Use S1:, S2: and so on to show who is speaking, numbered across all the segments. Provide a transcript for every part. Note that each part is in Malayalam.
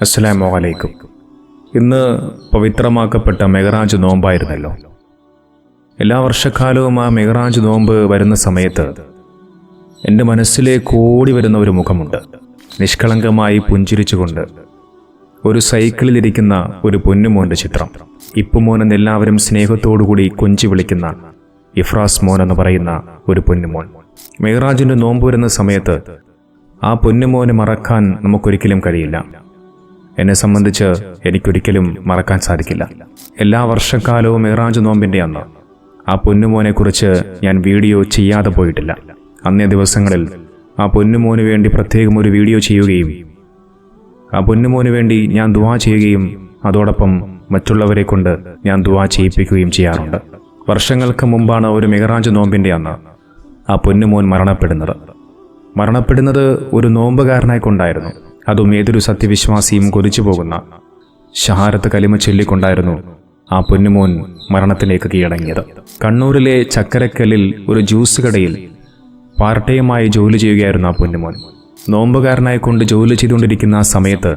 S1: അസ്സലാമു അലൈക്കും. ഇന്ന് പവിത്രമാക്കപ്പെട്ട മെഹറാജ് നോമ്പായിരുന്നല്ലോ. എല്ലാ വർഷക്കാലവും ആ മെഹറാജ് നോമ്പ് വരുന്ന സമയത്ത് എന്റെ മനസ്സിലേക്ക് ഓടി വരുന്ന ഒരു മുഖമുണ്ട്. നിഷ്കളങ്കമായി പുഞ്ചിരിച്ചുകൊണ്ട് ഒരു സൈക്കിളിലിരിക്കുന്ന ഒരു പൊന്നുമോന്റെ ചിത്രം. ഇപ്പുമോൻ എന്ന് എല്ലാവരും സ്നേഹത്തോടുകൂടി കൊഞ്ചി വിളിക്കുന്ന ഇഫ്രാസ് മോൻ എന്ന് പറയുന്ന ഒരു പൊന്നുമോൻ. മെഹറാജിന്റെ നോമ്പ് വരുന്ന സമയത്ത് ആ പൊന്നുമോനെ മറക്കാൻ നമുക്കൊരിക്കലും കഴിയില്ല. എന്നെ സംബന്ധിച്ച് എനിക്കൊരിക്കലും മറക്കാൻ സാധിക്കില്ല. എല്ലാ വർഷക്കാലവും മെഹറാജ് നോമ്പിന്റെ അന്ന് ആ പൊന്നുമോനെക്കുറിച്ച് ഞാൻ വീഡിയോ ചെയ്യാതെ പോയിട്ടില്ല. അന്നേ ദിവസങ്ങളിൽ ആ പൊന്നുമോന് വേണ്ടി പ്രത്യേകം ഒരു വീഡിയോ ചെയ്യുകയും ആ പൊന്നുമോന് വേണ്ടി ഞാൻ ദുവാ ചെയ്യുകയും അതോടൊപ്പം മറ്റുള്ളവരെ കൊണ്ട് ഞാൻ ദുവാ ചെയ്യിപ്പിക്കുകയും ചെയ്യാറുണ്ട്. വർഷങ്ങൾക്ക് മുമ്പാണ് ഒരു മെഹറാജ് നോമ്പിന്റെ അന്ന് ആ പൊന്നുമോൻ മരണപ്പെടുന്നത്. മരണപ്പെടുന്നത് ഒരു നോമ്പുകാരനായി കൊണ്ടായിരുന്നു അതും ഏതൊരു സത്യവിശ്വാസിയും കൊതിച്ചു പോകുന്ന. ഷഹാരത്ത് കലിമ ചൊല്ലിക്കൊണ്ടായിരുന്നു ആ പൊന്നുമോൻ മരണത്തിലേക്ക് കീഴടങ്ങിയത്. കണ്ണൂരിലെ ചക്കരക്കല്ലിൽ ഒരു ജ്യൂസ് കടയിൽ പാർട്ട് ടൈമായി ജോലി ചെയ്യുകയായിരുന്നു ആ പൊന്നുമോൻ. നോമ്പുകാരനായി കൊണ്ട് ജോലി ചെയ്തുകൊണ്ടിരിക്കുന്ന ആ സമയത്ത്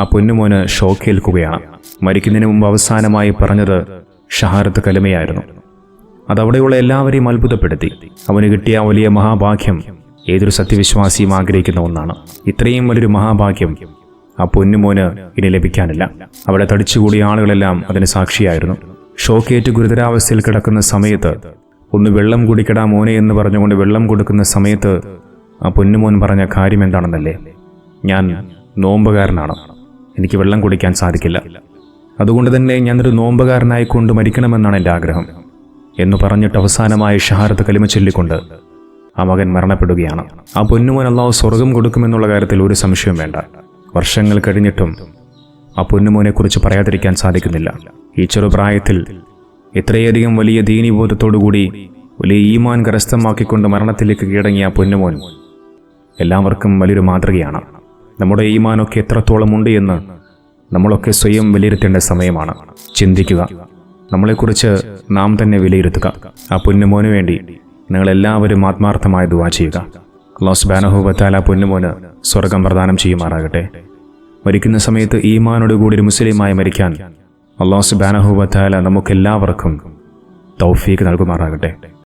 S1: ആ പൊന്നുമോന് ഷോക്കേൽക്കുകയാണ്. മരിക്കുന്നതിന് മുമ്പ് അവസാനമായി പറഞ്ഞത് ഷഹാരത്ത് കലിമയായിരുന്നു. അതവിടെയുള്ള എല്ലാവരെയും അത്ഭുതപ്പെടുത്തി. അവന് കിട്ടിയ വലിയ മഹാഭാഗ്യം ഏതൊരു സത്യവിശ്വാസിയും ആഗ്രഹിക്കുന്ന ഒന്നാണ്. ഇത്രയും വലിയൊരു മഹാഭാഗ്യം ആ പൊന്നുമോന് ഇനി ലഭിക്കാനില്ല. അവിടെ തടിച്ചുകൂടിയ ആളുകളെല്ലാം അതിന് സാക്ഷിയായിരുന്നു. ഷോക്കേറ്റ് ഗുരുതരാവസ്ഥയിൽ കിടക്കുന്ന സമയത്ത് ഒന്ന് വെള്ളം കുടിക്കടാ മോനെ എന്ന് പറഞ്ഞുകൊണ്ട് വെള്ളം കൊടുക്കുന്ന സമയത്ത് ആ പൊന്നുമോൻ പറഞ്ഞ കാര്യം എന്താണെന്നല്ലേ? ഞാൻ നോമ്പുകാരനാണ്. എനിക്ക് വെള്ളം കുടിക്കാൻ സാധിക്കില്ല. അതുകൊണ്ട് തന്നെ ഞാനൊരു നോമ്പുകാരനായിക്കൊണ്ട് മരിക്കണമെന്നാണ് എന്റെ ആഗ്രഹം. എന്ന് പറഞ്ഞിട്ട് അവസാനമായി ഷഹാരത്ത് കലിമ ചൊല്ലിക്കൊണ്ട് ആ മകൻ മരണപ്പെടുകയാണ്. ആ പൊന്നുമോൻ അള്ളാഹു സ്വർഗം കൊടുക്കുമെന്നുള്ള കാര്യത്തിൽ ഒരു സംശയവും വേണ്ട. വർഷങ്ങൾ കഴിഞ്ഞിട്ടും ആ പൊന്നുമോനെക്കുറിച്ച് പറയാതിരിക്കാൻ സാധിക്കുന്നില്ല. ഈ ചെറുപ്രായത്തിൽ ഇത്രയധികം വലിയ ദീനീബോധത്തോടുകൂടി വലിയ ഈമാൻ കരസ്ഥമാക്കിക്കൊണ്ട് മരണത്തിലേക്ക് കീഴടങ്ങിയ പൊന്നുമോൻ എല്ലാവർക്കും വലിയൊരു മാതൃകയാണ്. നമ്മുടെ ഈമാനൊക്കെ എത്രത്തോളം ഉണ്ട് എന്ന് നമ്മളൊക്കെ സ്വയം വിലയിരുത്തേണ്ട സമയമാണ്. ചിന്തിക്കുക. നമ്മളെക്കുറിച്ച് നാം തന്നെ വിലയിരുത്തുക. ആ പൊന്നുമോന് വേണ്ടി നിങ്ങളെല്ലാവരും ആത്മാർത്ഥമായ ദുവാ ചെയ്യുക. ലോസ് ബാനഹുബത്താല പൊന്നുമോന് സ്വർഗം പ്രദാനം ചെയ്യുമാറാകട്ടെ. മരിക്കുന്ന സമയത്ത് ഈമാനോട് കൂടി ഒരു മുസ്ലിമായി മരിക്കാൻ അള്ളാഹു സുബാനഹുബത്താല നമുക്കെല്ലാവർക്കും തൗഫീക്ക് നൽകുമാറാകട്ടെ.